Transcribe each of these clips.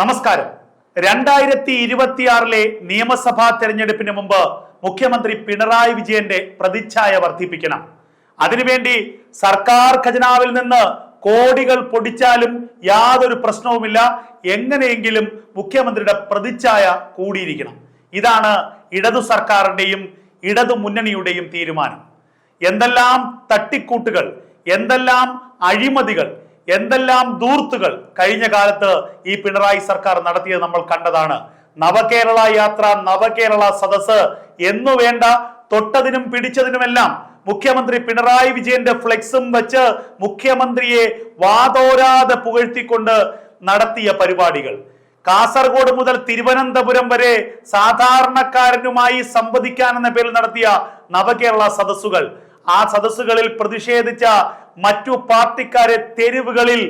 നമസ്കാരം. രണ്ടായിരത്തി ഇരുപത്തിയാറിലെ നിയമസഭാ തെരഞ്ഞെടുപ്പിന് മുമ്പ് മുഖ്യമന്ത്രി പിണറായി വിജയന്റെ പ്രതിച്ഛായ വർദ്ധിപ്പിക്കണം. അതിനുവേണ്ടി സർക്കാർ ഖജനാവിൽ നിന്ന് കോടികൾ പൊടിച്ചാലും യാതൊരു പ്രശ്നവുമില്ല. എങ്ങനെയെങ്കിലും മുഖ്യമന്ത്രിയുടെ പ്രതിച്ഛായ കൂടിയിരിക്കണം. ഇതാണ് ഇടതു സർക്കാരിന്റെയും ഇടതു മുന്നണിയുടെയും തീരുമാനം. എന്തെല്ലാം തട്ടിക്കൂട്ടുകൾ എന്തെല്ലാം അഴിമതികൾ എന്തെല്ലാം ദൂർത്തുകൾ കഴിഞ്ഞ കാലത്ത് ഈ പിണറായി സർക്കാർ നടത്തിയത് നമ്മൾ കണ്ടതാണ്. നവകേരള യാത്ര നവകേരള സദസ് എന്നു വേണ്ട തൊട്ടതിനും പിടിച്ചതിനുമെല്ലാം മുഖ്യമന്ത്രി പിണറായി വിജയന്റെ ഫ്ലെക്സും വെച്ച് മുഖ്യമന്ത്രിയെ വാതോരാതെ പുകഴ്ത്തിക്കൊണ്ട് നടത്തിയ പരിപാടികൾ. കാസർഗോഡ് മുതൽ തിരുവനന്തപുരം വരെ സാധാരണക്കാരനുമായി സംവദിക്കാനെന്ന പേരിൽ നടത്തിയ നവകേരള സദസ്സുകൾ. ആ സദസ്സുകളിൽ പ്രതിഷേധിച്ച മറ്റു പാർട്ടിക്കാരെ തെരുവുകളിൽ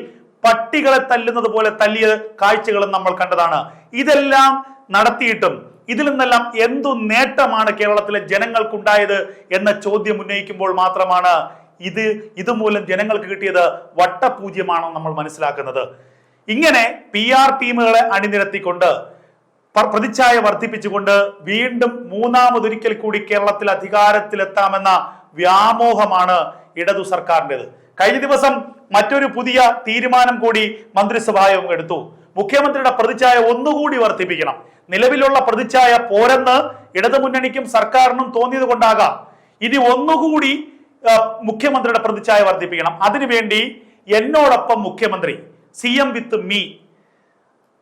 പട്ടികളെ തല്ലുന്നത് പോലെ തല്ലിയ കാഴ്ചകളും നമ്മൾ കണ്ടതാണ്. ഇതെല്ലാം നടത്തിയിട്ടും ഇതിൽ നിന്നെല്ലാം എന്തു നേട്ടമാണ് കേരളത്തിലെ ജനങ്ങൾക്കുണ്ടായത് എന്ന ചോദ്യം ഉന്നയിക്കുമ്പോൾ മാത്രമാണ് ഇത് ഇതുമൂലം ജനങ്ങൾക്ക് കിട്ടിയത് വട്ടപൂജ്യമാണോ നമ്മൾ മനസ്സിലാക്കുന്നത്. ഇങ്ങനെ പി ആർ ടീമുകളെ അണിനിരത്തിക്കൊണ്ട് പ്രതിച്ഛായ വർദ്ധിപ്പിച്ചുകൊണ്ട് വീണ്ടും മൂന്നാമതൊരിക്കൽ കൂടി കേരളത്തിൽ അധികാരത്തിലെത്താമെന്ന വ്യാമോഹമാണ് ഇടതു സർക്കാരിന്റെത്. കഴിഞ്ഞ ദിവസം മറ്റൊരു പുതിയ തീരുമാനം കൂടി മന്ത്രിസഭായോഗം എടുത്തു. മുഖ്യമന്ത്രിയുടെ പ്രതിച്ഛായ ഒന്നുകൂടി വർദ്ധിപ്പിക്കണം. നിലവിലുള്ള പ്രതിച്ഛായ പോരെന്ന് ഇടതുമുന്നണിക്കും സർക്കാരിനും തോന്നിയത് കൊണ്ടാകാം. ഇനി ഒന്നുകൂടി മുഖ്യമന്ത്രിയുടെ പ്രതിച്ഛായ വർദ്ധിപ്പിക്കണം. അതിനുവേണ്ടി എന്നോടൊപ്പം മുഖ്യമന്ത്രി സി എം വിത്ത് മീ.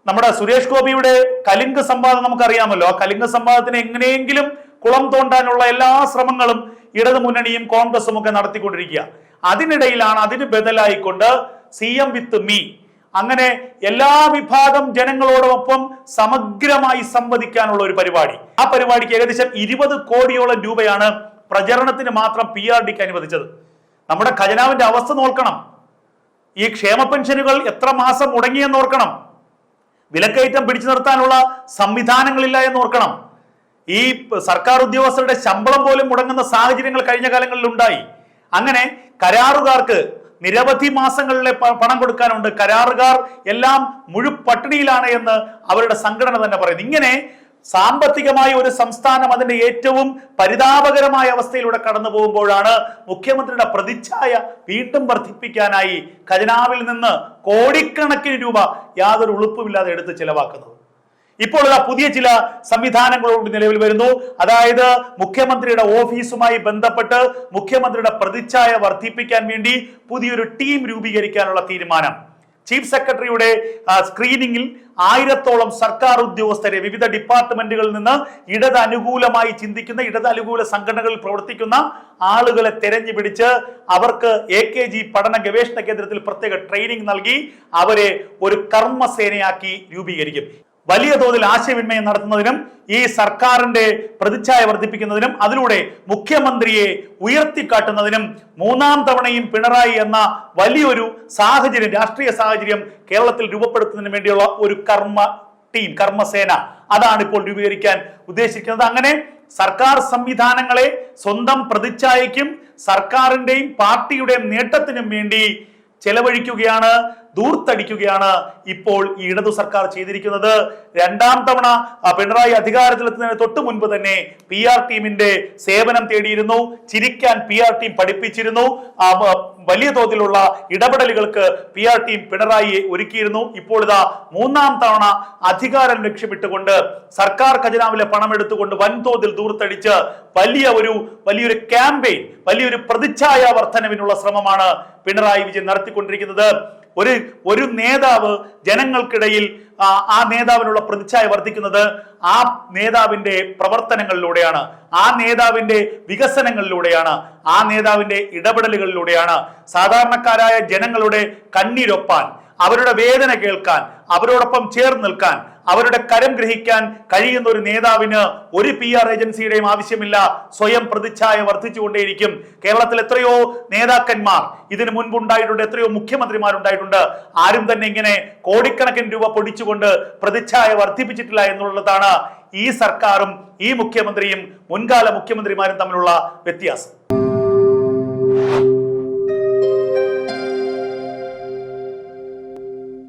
നമ്മുടെ സുരേഷ് ഗോപിയുടെ കലിംഗ സംവാദം നമുക്കറിയാമല്ലോ. ആ കലിംഗ സംവാദത്തിന് എങ്ങനെയെങ്കിലും കുളം തോണ്ടാനുള്ള എല്ലാ ശ്രമങ്ങളും ഇടതു മുന്നണിയും കോൺഗ്രസും ഒക്കെ നടത്തിക്കൊണ്ടിരിക്കുക. അതിനിടയിലാണ് അതിന് ബദലായിക്കൊണ്ട് സി എം വിത്ത് മീ. അങ്ങനെ എല്ലാ വിഭാഗം ജനങ്ങളോടൊപ്പം സമഗ്രമായി സംവദിക്കാനുള്ള ഒരു പരിപാടി. ആ പരിപാടിക്ക് ഏകദേശം ഇരുപത് കോടിയോളം രൂപയാണ് പ്രചരണത്തിന് മാത്രം പി ആർ ഡിക്ക് അനുവദിച്ചത്. നമ്മുടെ ഖജനാവിന്റെ അവസ്ഥ നോക്കണം. ഈ ക്ഷേമ പെൻഷനുകൾ എത്ര മാസം മുടങ്ങിയെന്ന് ഓർക്കണം. വിലക്കയറ്റം പിടിച്ചു നിർത്താനുള്ള സംവിധാനങ്ങളില്ല എന്ന് ഓർക്കണം. ഈ സർക്കാർ ഉദ്യോഗസ്ഥരുടെ ശമ്പളം പോലും മുടങ്ങുന്ന സാഹചര്യങ്ങൾ കഴിഞ്ഞ കാലങ്ങളിൽ ഉണ്ടായി. അങ്ങനെ കരാറുകാർക്ക് നിരവധി മാസങ്ങളിലെ പണം കൊടുക്കാനുണ്ട്. കരാറുകാർ എല്ലാം മുഴുപട്ടിണിയിലാണ് എന്ന് അവരുടെ സംഘടന തന്നെ പറയുന്നു. ഇങ്ങനെ സാമ്പത്തികമായ ഒരു സംസ്ഥാനം അതിന്റെ ഏറ്റവും പരിതാപകരമായ അവസ്ഥയിലൂടെ കടന്നു പോകുമ്പോഴാണ് മുഖ്യമന്ത്രിയുടെ പ്രതിച്ഛായ വീണ്ടും വർദ്ധിപ്പിക്കാനായി ഖജനാവിൽ നിന്ന് കോടിക്കണക്കിന് രൂപ യാതൊരു ഉളുപ്പുമില്ലാതെ എടുത്ത് ചിലവാക്കുന്നത്. ഇപ്പോൾ ഇതാ പുതിയ ചില സംവിധാനങ്ങളോട് നിലവിൽ വരുന്നു. അതായത് മുഖ്യമന്ത്രിയുടെ ഓഫീസുമായി ബന്ധപ്പെട്ട് മുഖ്യമന്ത്രിയുടെ പ്രതിച്ഛായ വർദ്ധിപ്പിക്കാൻ വേണ്ടി പുതിയൊരു ടീം രൂപീകരിക്കാനുള്ള തീരുമാനം. ചീഫ് സെക്രട്ടറിയുടെ സ്ക്രീനിങ്ങിൽ ആയിരത്തോളം സർക്കാർ ഉദ്യോഗസ്ഥരെ വിവിധ ഡിപ്പാർട്ട്മെന്റുകളിൽ നിന്ന് ഇടത് അനുകൂലമായി ചിന്തിക്കുന്ന ഇടത് അനുകൂല സംഘടനകളിൽ പ്രവർത്തിക്കുന്ന ആളുകളെ തെരഞ്ഞു പിടിച്ച് അവർക്ക് എ കെ ജി പഠന ഗവേഷണ കേന്ദ്രത്തിൽ പ്രത്യേക ട്രെയിനിങ് നൽകി അവരെ ഒരു കർമ്മസേനയാക്കി രൂപീകരിക്കും. വലിയ തോതിൽ ആശയവിനിമയം നടത്തുന്നതിനും ഈ സർക്കാരിന്റെ പ്രതിച്ഛായ വർദ്ധിപ്പിക്കുന്നതിനും അതിലൂടെ മുഖ്യമന്ത്രിയെ ഉയർത്തിക്കാട്ടുന്നതിനും മൂന്നാം തവണയും പിണറായി എന്ന വലിയൊരു സാഹചര്യം രാഷ്ട്രീയ സാഹചര്യം കേരളത്തിൽ രൂപപ്പെടുത്തുന്നതിന് വേണ്ടിയുള്ള ഒരു കർമ്മ ടീം കർമ്മസേന. അതാണ് ഇപ്പോൾ രൂപീകരിക്കാൻ ഉദ്ദേശിക്കുന്നത്. അങ്ങനെ സർക്കാർ സംവിധാനങ്ങളെ സ്വന്തം പ്രതിച്ഛായയ്ക്കും സർക്കാരിന്റെയും പാർട്ടിയുടെയും നേട്ടത്തിനും വേണ്ടി ചെലവഴിക്കുകയാണ് ദൂർത്തടിക്കുകയാണ് ഇപ്പോൾ ഈ ഇടതു സർക്കാർ ചെയ്തിരിക്കുന്നത്. രണ്ടാം തവണ പിണറായി അധികാരത്തിലെത്തുന്നതിന് തൊട്ട് മുൻപ് തന്നെ പി ആർ ടീമിന്റെ സേവനം തേടിയിരുന്നു. ചിരിക്കാൻ പി ആർ ടീം പഠിപ്പിച്ചിരുന്നു. വലിയ തോതിലുള്ള ഇടപെടലുകൾക്ക് പി ആർ ടീം പിണറായിയെ ഒരുക്കിയിരുന്നു. ഇപ്പോൾ ഇതാ മൂന്നാം തവണ അധികാരം ലക്ഷ്യമിട്ടുകൊണ്ട് സർക്കാർ ഖജനാവിലെ പണം എടുത്തുകൊണ്ട് വൻതോതിൽ ദൂർത്തടിച്ച് വലിയ ഒരു വലിയൊരു ക്യാമ്പയിൻ വലിയൊരു പ്രതിച്ഛായ വർധനവിനുള്ള ശ്രമമാണ് പിണറായി വിജയൻ നടത്തിക്കൊണ്ടിരിക്കുന്നത്. ഒരു ഒരു നേതാവ് ജനങ്ങൾക്കിടയിൽ ആ, നേതാവിനുള്ള പ്രതിച്ഛായ വർദ്ധിക്കുന്നത് ആ നേതാവിന്റെ പ്രവർത്തനങ്ങളിലൂടെയാണ് ആ നേതാവിന്റെ വികസനങ്ങളിലൂടെയാണ് ആ നേതാവിന്റെ ഇടപെടലുകളിലൂടെയാണ്. സാധാരണക്കാരായ ജനങ്ങളുടെ കണ്ണീരൊപ്പാൻ അവരുടെ വേദന കേൾക്കാൻ അവരോടൊപ്പം ചേർന്ന് നിൽക്കാൻ അവരുടെ കരം ഗ്രഹിക്കാൻ കഴിയുന്ന ഒരു നേതാവിന് ഒരു പി ആർ ഏജൻസിയുടെയും ആവശ്യമില്ല. സ്വയം പ്രതിച്ഛായ വർദ്ധിച്ചുകൊണ്ടേയിരിക്കും. കേരളത്തിൽ എത്രയോ നേതാക്കന്മാർ ഇതിനു മുൻപുണ്ടായിട്ടുണ്ട് എത്രയോ മുഖ്യമന്ത്രിമാരുണ്ടായിട്ടുണ്ട്. ആരും തന്നെ ഇങ്ങനെ കോടിക്കണക്കിന് രൂപ പൊടിച്ചുകൊണ്ട് പ്രതിച്ഛായ വർദ്ധിപ്പിച്ചിട്ടില്ല എന്നുള്ളതാണ് ഈ സർക്കാരും ഈ മുഖ്യമന്ത്രിയും മുൻകാല മുഖ്യമന്ത്രിമാരും തമ്മിലുള്ള വ്യത്യാസം.